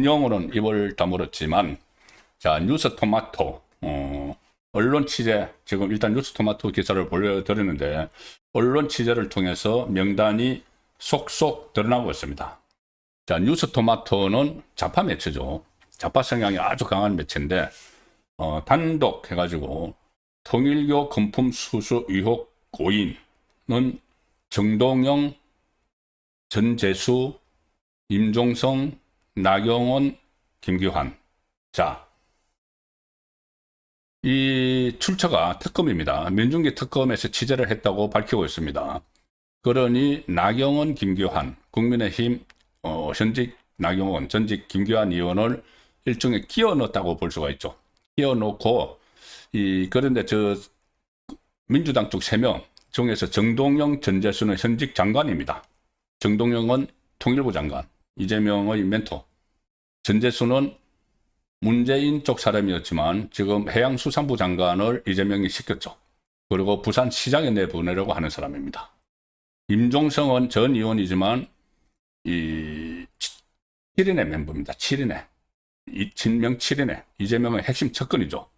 인용으로는 입을 다물었지만 자 뉴스 토마토 어, 언론 취재 지금 일단 뉴스 토마토 기사를 보여드리는데 언론 취재를 통해서 명단이 속속 드러나고 있습니다. 자 뉴스 토마토는 좌파 매체죠. 좌파 성향이 아주 강한 매체인데 어, 단독 해가지고 통일교 금품 수수 의혹 고인은 정동영, 전재수, 임종성, 나경원, 김기환. 자, 이 출처가 특검입니다. 민중기 특검에서 취재를 했다고 밝히고 있습니다. 그러니 나경원, 김기환, 국민의힘 어, 현직 나경원, 전직 김기환 의원을 일종의 끼워 넣었다고 볼 수가 있죠. 끼워 넣고 이 그런데 저 민주당 쪽 3명 중에서 정동영, 전재수는 현직 장관입니다. 정동영은 통일부 장관, 이재명의 멘토. 전재수는 문재인 쪽 사람이었지만 지금 해양수산부 장관을 이재명이 시켰죠. 그리고 부산시장에 내보내려고 하는 사람입니다. 임종성은 전 의원이지만 이 7인의 멤버입니다. 7인의. 이 친명 7인의 이재명의 핵심 측근이죠.